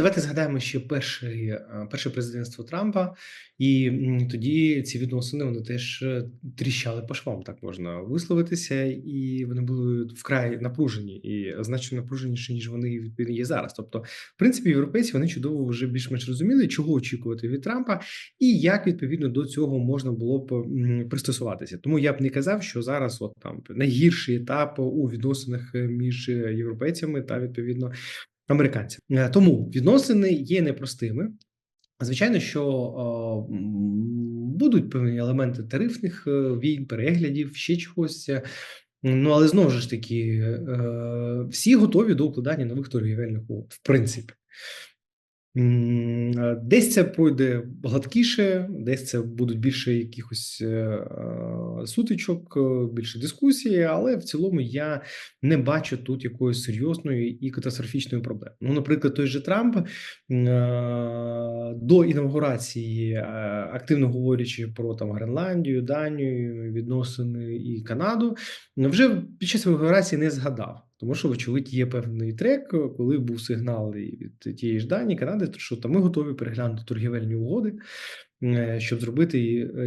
Давайте згадаємо ще перший, е, перше президентство Трампа, і тоді ці відносини вони теж е, тріщали по швам, так можна висловитися, і вони були вкрай напружені і значно напруженіші, ніж вони є зараз. Тобто, в принципі, європейці вони чудово вже більш-менш розуміли, чого очікувати від Трампа, і як відповідно до цього можна було б пристосуватися. Тому я б не казав, що зараз от там найгірший етап у відносинах е, між е, європейцями та відповідно американцям. Е, Тому відносини є непростими. Звичайно, що е, будуть певні елементи тарифних е, війн, переглядів, ще чогось. Ну, але знову ж таки, всі готові до укладання нових торгівельних угод, в принципі. Десь це пройде гладкіше, десь це будуть більше якихось е, е, сутичок, е, більше дискусії, але в цілому я не бачу тут якоїсь серйозної і катастрофічної проблеми. Ну, наприклад, той же Трамп до інаугурації, е, активно говорячи про там Гренландію, Данію, відносини і Канаду, вже під час інаугурації не згадав. Тому що, вочевидь, є певний трек, коли був сигнал від тієї ж Данії, Канади, що там ми готові переглянути торгівельні угоди, е, щоб зробити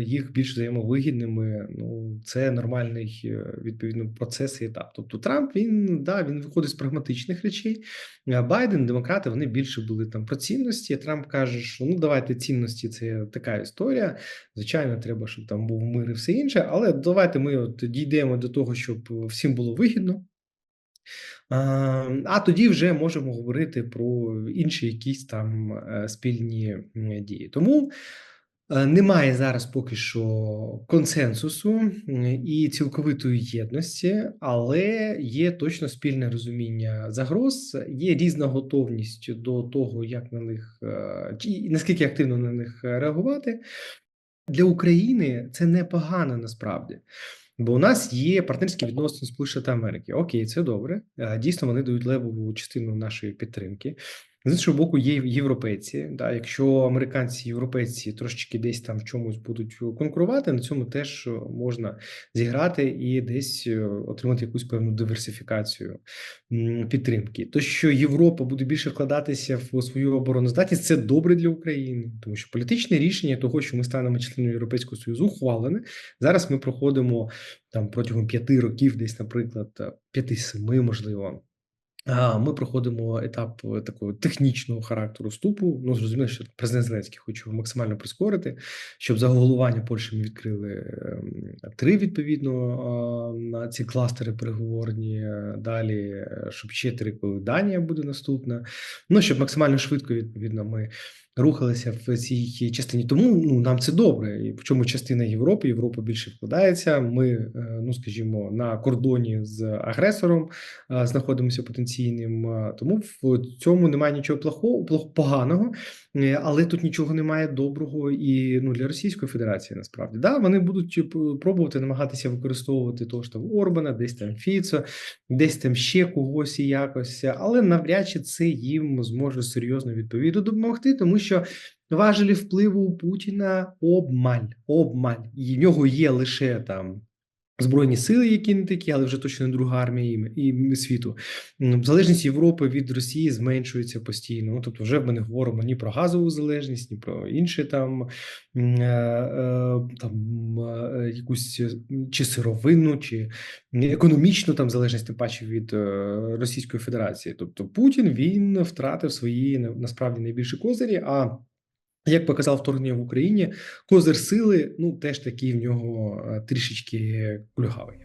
їх більш взаємовигідними. Ну, це нормальний е, відповідно процес і етап. Тобто Трамп він да він виходить з прагматичних речей. Байден, демократи, вони більше були там про цінності. Трамп каже, що ну давайте цінності, це така історія. Звичайно, треба, щоб там був мир і все інше. Але давайте ми от дійдемо до того, щоб всім було вигідно. А, а тоді вже можемо говорити про інші якісь там е, спільні дії. Тому е, немає зараз поки що консенсусу і цілковитої єдності, але є точно спільне розуміння загроз, є різна готовність до того, як на них е, наскільки активно на них реагувати. Для України це непогано насправді. Бо у нас є партнерські відносини Сполучених Америки. Окей, це добре. Е, Дійсно, вони дають левову частину нашої підтримки. З іншого боку, є європейці. Да, якщо американці, європейці трошечки десь там в чомусь будуть конкурувати, на цьому теж можна зіграти і десь е, отримати якусь певну диверсифікацію підтримки. То, що Європа буде більше вкладатися в свою обороноздатність, це добре для України, тому що політичне рішення того, що ми станемо членом Європейського союзу, ухвалене. Зараз ми проходимо там протягом п'яти років, десь, наприклад, п'яти-семи, можливо. Ми проходимо етап е, такого технічного характеру вступу. Ну зрозуміло, що президент Зеленський хоче максимально прискорити, щоб за головування Польщі ми відкрили ем, три відповідно на ці кластери переговорні. Далі, е, щоб ще три, коли Данія буде наступна. Ну щоб максимально швидко відповідно ми рухалися в цій частині. Тому ну нам це добре. І в чому частина Європи? Європа більше вкладається. Ми, е, ну скажімо, на кордоні з агресором е, знаходимося потенційним. Е, Тому в цьому немає нічого плохого, плох- поганого, але тут нічого немає доброго і ну для Російської Федерації. Насправді да вони будуть пробувати намагатися використовувати того ж там Орбана, десь там Фіцо, десь там ще когось і якось, але навряд чи це їм зможе серйозно відповідно допомогти, тому що важелі впливу у Путіна обмаль, обмаль, і в нього є лише там. Збройні сили, які не такі, але вже точно не друга армія і- світу. Залежність Європи від Росії зменшується постійно. Ну, тобто, вже ми не говоримо ні про газову залежність, ні про інші там, е, е, там е, якусь е, чи сировинну, чи економічну там залежність, тим паче від е, Російської Федерації. Тобто Путін він втратив свої на- насправді найбільші козирі. А як показав вторгнення в Україні, козир сили ну теж такий в нього е, трішечки кульгавий.